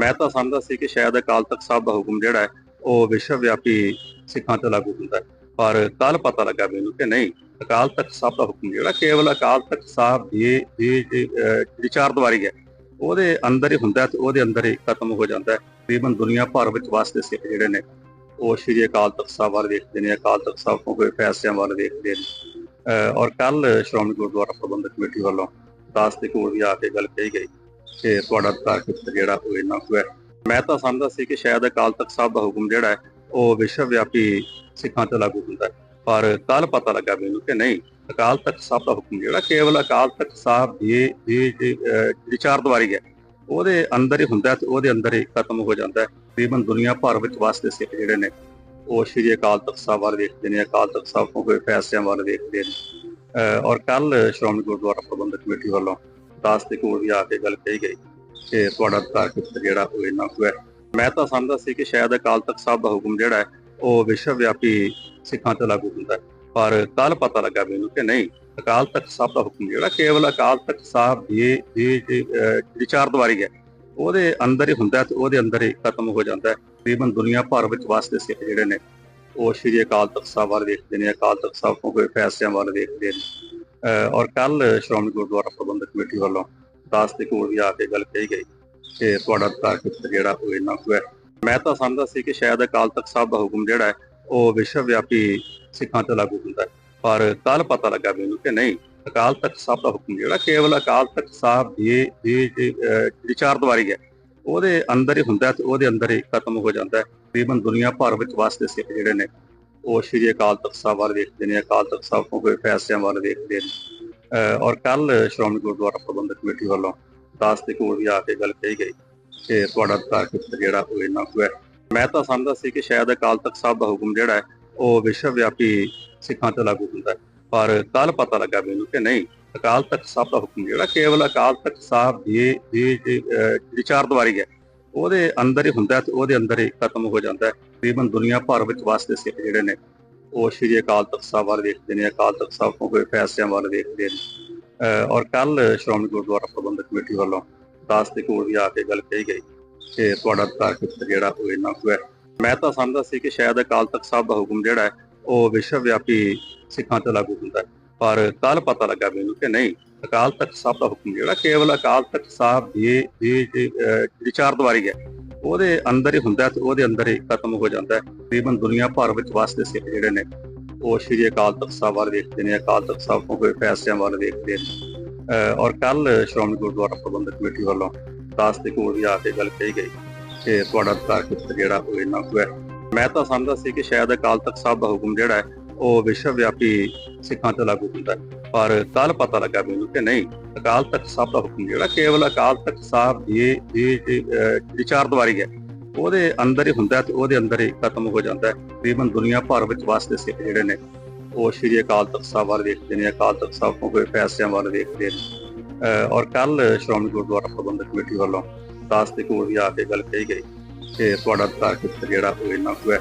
ਮੈਂ ਤਾਂ ਸਮਝਦਾ ਸੀ ਕਿ ਸ਼ਾਇਦ ਅਕਾਲ ਤਖਤ ਸਾਹਿਬ ਦਾ ਹੁਕਮ ਜਿਹੜਾ ਹੈ ਉਹ ਵਿਸ਼ਵ ਵਿਆਪੀ ਸਿੱਖਾਂ ਤੇ ਲਾਗੂ ਹੁੰਦਾ ਹੈ। ਪਰ ਕੱਲ ਪਤਾ ਲੱਗਾ ਮੈਨੂੰ ਕਿ ਨਹੀਂ ਅਕਾਲ ਤਖਤ ਸਾਹਿਬ ਦਾ ਹੁਕਮ ਜਿਹੜਾ ਕੇਵਲ ਅਕਾਲ ਤਖਤ ਸਾਹਿਬ ਦੀ ਦੀ ਦੀ, ਅਹ, ਜਿਹੜੀ ਚਾਰ ਦੀਵਾਰੀ ਹੈ। ਉਹਦੇ ਅੰਦਰ ਹੀ ਹੁੰਦਾ ਹੈ ਤੇ ਉਹਦੇ ਅੰਦਰ ਹੀ ਖਤਮ ਹੋ ਜਾਂਦਾ ਹੈ। ਤਕਰੀਬਨ ਦੁਨੀਆ ਭਰ ਵਿੱਚ ਵਸਦੇ ਸਿੱਖ ਜਿਹੜੇ ਨੇ ਉਹ ਸ਼੍ਰੀ ਅਕਾਲ ਤਖਤ ਸਾਹਿਬ ਵੱਲ ਵੇਖਦੇ ਨੇ ਅਕਾਲ ਤਖਤ ਸਾਹਿਬ ਤੋਂ ਕੋਈ ਫੈਸਲਿਆਂ ਵੱਲ ਵੇਖਦੇ ਨੇ। ਔਰ ਕੱਲ ਸ਼੍ਰੋਮਣੀ ਗੁਰਦੁਆਰਾ ਪ੍ਰਬੰਧਕ ਕਮੇਟੀ ਵੱਲੋਂ ਦਾਸ ਦੇ ਕੋਲ ਵੀ ਆ ਕੇ ਗੱਲ ਕਹੀ ਗਈ। ਕਿ ਤੁਹਾਡਾ ਅਧਿਕਾਰ ਖੇਤਰ ਜਿਹੜਾ ਉਹ ਇੰਨਾ ਕੁ ਹੈ। ਮੈਂ ਤਾਂ ਸਮਝਦਾ ਸੀ ਕਿ ਸ਼ਾਇਦ ਅਕਾਲ ਤਖਤ ਸਾਹਿਬ ਦਾ ਹੁਕਮ ਜਿਹੜਾ ਹੈ ਉਹ ਵਿਸ਼ਵ ਵਿਆਪੀ ਸਿੱਖਾਂ ਤੇ ਲਾਗੂ ਹੁੰਦਾ ਪਰ ਕੱਲ ਪਤਾ ਲੱਗਾ ਮੈਨੂੰ ਕਿ ਨਹੀਂ ਅਕਾਲ ਤਖਤ ਸਾਹਿਬ ਦਾ ਹੁਕਮ ਜਿਹੜਾ ਕੇਵਲ ਅਕਾਲ ਤਖਤ ਸਾਹਿਬ ਦੀ ਦੀ ਜਿਹੜੀ ਚਾਰ ਦੀਵਾਰੀ ਹੈ। ਉਹਦੇ ਅੰਦਰ ਹੀ ਹੁੰਦਾ ਤੇ ਉਹਦੇ ਅੰਦਰ ਹੀ ਖਤਮ ਹੋ ਜਾਂਦਾ ਹੈ। ਤਕਰੀਬਨ ਦੁਨੀਆ ਭਰ ਵਿੱਚ ਵਸਦੇ ਸਿੱਖ ਜਿਹੜੇ ਨੇ ਉਹ ਸ਼੍ਰੀ ਅਕਾਲ ਤਖਤ ਸਾਹਿਬ ਵੱਲ ਵੇਖਦੇ ਨੇ ਅਕਾਲ ਤਖਤ ਸਾਹਿਬ ਤੋਂ ਕੋਈ ਫੈਸਲਿਆਂ ਵੱਲ ਵੇਖਦੇ ਨੇ। ਅਹ, ਔਰ ਕੱਲ ਸ਼੍ਰੋਮਣੀ ਗੁਰਦੁਆਰਾ ਪ੍ਰਬੰਧਕ ਕਮੇਟੀ ਵੱਲੋਂ ਦਾਸ ਦੇ ਕੋਲ ਵੀ ਆ ਕੇ ਗੱਲ ਕਹੀ ਗਈ ਕਿ ਤੁਹਾਡਾ ਅਧਿਕਾਰ ਖੇਤਰ ਜਿਹੜਾ ਉਹ ਇੰਨਾ ਕੁ ਹੈ। ਮੈਂ ਤਾਂ ਸਮਝਦਾ ਸੀ ਕਿ ਸ਼ਾਇਦ ਅਕਾਲ ਤਖਤ ਸਾਹਿਬ ਦਾ ਹੁਕਮ ਜਿਹੜਾ ਹੈ, ਉਹ ਵਿਸ਼ਵ ਵਿਆਪੀ ਸਿੱਖਾਂ ਤੇ ਲਾਗੂ ਹੁੰਦਾ ਹੈ। ਪਰ ਕੱਲ ਪਤਾ ਲੱਗਾ ਮੈਨੂੰ ਕਿ ਨਹੀਂ, ਅਕਾਲ ਤਖਤ ਸਾਹਿਬ ਦਾ ਹੁਕਮ ਜਿਹੜਾ, ਕੇਵਲ ਅਕਾਲ ਤਖਤ ਸਾਹਿਬ ਦੀ ਜਿਹੜੀ ਚਾਰ ਦੀਵਾਰੀ ਹੈ, ਉਹਦੇ ਅੰਦਰ ਹੀ ਹੁੰਦਾ ਤੇ ਉਹਦੇ ਅੰਦਰ ਹੀ ਖਤਮ ਹੋ ਜਾਂਦਾ ਹੈ। ਤਕਰੀਬਨ ਦੁਨੀਆ ਭਰ ਵਿੱਚ ਵਸਦੇ ਸਿੱਖ ਜਿਹੜੇ ਨੇ, ਉਹ ਸ਼੍ਰੀ ਅਕਾਲ ਤਖਤ ਸਾਹਿਬ ਵੱਲ ਵੇਖਦੇ ਨੇ, ਅਕਾਲ ਤਖਤ ਸਾਹਿਬ ਤੋਂ ਕੋਈ ਫੈਸਲਿਆਂ ਵੱਲ ਵੇਖਦੇ ਨੇ। ਔਰ ਕੱਲ ਸ਼੍ਰੋਮਣੀ ਗੁਰਦੁਆਰਾ ਪ੍ਰਬੰਧਕ ਕਮੇਟੀ ਵੱਲੋਂ ਦਾਸ ਦੇ ਕੋਲ ਵੀ ਆ ਕੇ ਗੱਲ ਕਹੀ ਗਈ ਕਿ ਤੁਹਾਡਾ ਅਧਿਕਾਰ ਖੇਤਰ ਜਿਹੜਾ ਉਹ ਇੰਨਾ ਕੁ ਹੈ। ਮੈਂ ਤਾਂ ਸਮਝਦਾ ਸੀ ਕਿ ਸ਼ਾਇਦ ਅਕਾਲ ਤਖਤ ਸਾਹਿਬ ਦਾ ਹੁਕਮ ਜਿਹੜਾ ਹੈ ਉਹ ਵਿਸ਼ਵ ਵਿਆਪੀ ਸਿੱਖਾਂ ਤੇ ਲਾਗੂ ਹੁੰਦਾ ਹੈ। ਪਰ ਕੱਲ ਪਤਾ ਲੱਗਾ ਮੈਨੂੰ ਕਿ ਨਹੀਂ ਅਕਾਲ ਤਖਤ ਸਾਹਿਬ ਦਾ ਹੁਕਮ ਜਿਹੜਾ ਕੇਵਲ ਅਕਾਲ ਤਖਤ ਸਾਹਿਬ ਦੀ ਅਹ, ਜਿਹੜੀ ਚਾਰ ਦੀਵਾਰੀ ਹੈ। ਉਹਦੇ ਅੰਦਰ ਹੀ ਹੁੰਦਾ ਤੇ ਉਹਦੇ ਅੰਦਰ ਹੀ ਖਤਮ ਹੋ ਜਾਂਦਾ ਹੈ। ਤਕਰੀਬਨ ਦੁਨੀਆ ਭਰ ਵਿੱਚ ਵਸਦੇ ਸਿੱਖ ਜਿਹੜੇ ਨੇ ਉਹ ਸ਼੍ਰੀ ਅਕਾਲ ਤਖਤ ਸਾਹਿਬ ਵੱਲ ਵੇਖਦੇ ਨੇ ਅਕਾਲ ਤਖਤ ਸਾਹਿਬ ਤੋਂ ਕੋਈ ਫੈਸਲਿਆਂ ਵੱਲ ਵੇਖਦੇ ਨੇ। ਔਰ ਕੱਲ ਸ਼੍ਰੋਮਣੀ ਗੁਰਦੁਆਰਾ ਪ੍ਰਬੰਧਕ ਕਮੇਟੀ ਵੱਲੋਂ ਦਾਸ ਦੇ ਕੋਲ ਵੀ ਆ ਕੇ ਗੱਲ ਕਹੀ ਗਈ ਕਿ ਤੁਹਾਡਾ ਅਧਿਕਾਰ ਜਿਹੜਾ ਉਹ ਇੰਨਾ ਕੁ ਹੈ। ਮੈਂ ਤਾਂ ਸਮਝਦਾ ਸੀ ਕਿ ਸ਼ਾਇਦ ਅਕਾਲ ਤਖਤ ਸਾਹਿਬ ਦਾ ਹੁਕਮ ਜਿਹੜਾ ਹੈ ਉਹ ਵਿਸ਼ਵ ਵਿਆਪੀ ਸਿੱਖਾਂ ਤੇ ਲਾਗੂ ਹੁੰਦਾ ਪਰ ਕੱਲ ਪਤਾ ਲੱਗਾ ਮੈਨੂੰ ਕਿ ਨਹੀਂ ਅਕਾਲ ਤਖਤ ਸਾਹਿਬ ਦਾ ਹੁਕਮ ਜਿਹੜਾ ਕੇਵਲ ਅਕਾਲ ਤਖਤ ਸਾਹਿਬ ਦੀ ਦੀ ਦੀ, ਜਿਹੜੀ ਚਾਰ ਦੀਵਾਰੀ ਹੈ। ਉਹਦੇ ਅੰਦਰ ਹੀ ਹੁੰਦਾ ਹੈ ਤੇ ਉਹਦੇ ਅੰਦਰ ਹੀ ਖਤਮ ਹੋ ਜਾਂਦਾ ਹੈ। ਤਕਰੀਬਨ ਦੁਨੀਆ ਭਰ ਵਿੱਚ ਵਸਦੇ ਸਿੱਖ ਜਿਹੜੇ ਨੇ, ਉਹ ਸ਼੍ਰੀ ਅਕਾਲ ਤਖਤ ਸਾਹਿਬ ਵੱਲ ਵੇਖਦੇ ਨੇ, ਅਕਾਲ ਤਖਤ ਸਾਹਿਬ ਤੋਂ ਕੋਈ ਫੈਸਲਿਆਂ ਵੱਲ ਵੇਖਦੇ ਨੇ। ਔਰ ਕੱਲ ਸ਼੍ਰੋਮਣੀ ਗੁਰਦੁਆਰਾ ਪ੍ਰਬੰਧਕ ਕਮੇਟੀ ਵੱਲੋਂ ਦਾਸ ਦੇ ਕੋਲ ਵੀ ਆ ਕੇ ਗੱਲ ਕਹੀ ਗਈ ਕਿ ਤੁਹਾਡਾ ਅਧਿਕਾਰ ਜਿਹੜਾ ਉਹ ਇੰਨਾ ਕੁ ਹੈ। ਮੈਂ ਤਾਂ ਸਮਝਦਾ ਸੀ ਕਿ ਸ਼ਾਇਦ ਅਕਾਲ ਤਖਤ ਸਾਹਿਬ ਦਾ ਹੁਕਮ ਜਿਹੜਾ ਹੈ, ਉਹ ਵਿਸ਼ਵ ਵਿਆਪੀ ਸਿੱਖਾਂ ਤੇ ਲਾਗੂ ਹੁੰਦਾ ਹੈ। ਪਰ ਕੱਲ ਪਤਾ ਲੱਗਾ ਮੈਨੂੰ ਕਿ ਨਹੀਂ ਅਕਾਲ ਤਖਤ ਸਾਹਿਬ ਦਾ ਹੁਕਮ ਜਿਹੜਾ ਕੇਵਲ ਅਕਾਲ ਤਖਤ ਸਾਹਿਬ ਦੀ ਜਿਹੜੀ ਚਾਰ ਦੀਵਾਰੀ ਹੈ। ਉਹਦੇ ਅੰਦਰ ਹੀ ਹੁੰਦਾ ਤੇ ਉਹਦੇ ਅੰਦਰ ਹੀ ਖਤਮ ਹੋ ਜਾਂਦਾ ਤਕਰੀਬਨ ਦੁਨੀਆ ਭਰ ਵਿੱਚ ਵਸਦੇ ਸਿੱਖ ਜਿਹੜੇ ਨੇ ਉਹ ਸ਼੍ਰੀ ਅਕਾਲ ਤਖਤ ਸਾਹਿਬ ਵੱਲ ਵੇਖਦੇ ਨੇ ਅਕਾਲ ਤਖਤ ਸਾਹਿਬ ਤੋਂ ਕੋਈ ਫੈਸਲਿਆਂ ਵੱਲ ਵੇਖਦੇ ਨੇ। ਅਹ, ਔਰ ਕੱਲ ਸ਼੍ਰੋਮਣੀ ਗੁਰਦੁਆਰਾ ਪ੍ਰਬੰਧਕ ਕਮੇਟੀ ਵੱਲੋਂ ਦਾਸ ਦੇ ਕੋਲ ਵੀ ਆ ਕੇ ਗੱਲ ਕਹੀ ਗਈ ਕਿ ਤੁਹਾਡਾ ਅਧਿਕਾਰ ਖੇਤਰ ਜਿਹੜਾ ਉਹ ਇੰਨਾ ਕੁ ਹੈ। ਮੈਂ ਤਾਂ ਸਮਝਦਾ ਸੀ ਕਿ ਸ਼ਾਇਦ ਅਕਾਲ ਤਖਤ ਸਾਹਿਬ ਦਾ ਹੁਕਮ ਜਿਹੜਾ ਹੈ ਉਹ ਵਿਸ਼ਵ ਵਿਆਪੀ ਸਿੱਖਾਂ ਤੇ ਲਾਗੂ ਹੁੰਦਾ ਪਰ ਕੱਲ ਪਤਾ ਲੱਗਾ ਮੈਨੂੰ ਕਿ ਨਹੀਂ ਅਕਾਲ ਤਖਤ ਸਾਹਿਬ ਦਾ ਹੁਕਮ ਜਿਹੜਾ ਕੇਵਲ ਅਕਾਲ ਤਖਤ ਸਾਹਿਬ ਦੀ ਦੀ ਦੀ, ਅਹ, ਹੈ। ਉਹਦੇ ਅੰਦਰ ਹੀ ਹੁੰਦਾ ਹੈ ਤੇ ਉਹਦੇ ਅੰਦਰ ਹੀ ਖਤਮ ਹੋ ਜਾਂਦਾ ਹੈ। ਤਕਰੀਬਨ ਦੁਨੀਆ ਭਰ ਵਿੱਚ ਵਸਦੇ ਸਿੱਖ ਜਿਹੜੇ ਨੇ ਉਹ ਸ਼੍ਰੀ ਅਕਾਲ ਤਖਤ ਸਾਹਿਬ ਵੱਲ ਵੇਖਦੇ ਨੇ ਅਕਾਲ ਤਖਤ ਸਾਹਿਬ ਤੋਂ ਕੋਈ ਫੈਸਲਿਆਂ ਵੱਲ ਵੇਖਦੇ ਨੇ। ਔਰ ਕੱਲ ਸ਼੍ਰੋਮਣੀ ਗੁਰਦੁਆਰਾ ਪ੍ਰਬੰਧਕ ਕਮੇਟੀ ਵੱਲੋਂ ਦਾਸ ਦੇ ਕੋਲ ਵੀ ਆ ਕੇ ਗੱਲ ਕਹੀ ਗਈ ਕਿ ਤੁਹਾਡਾ ਅਧਿਕਾਰ ਜਿਹੜਾ ਉਹ ਇੰਨਾ ਕੁ ਹੈ।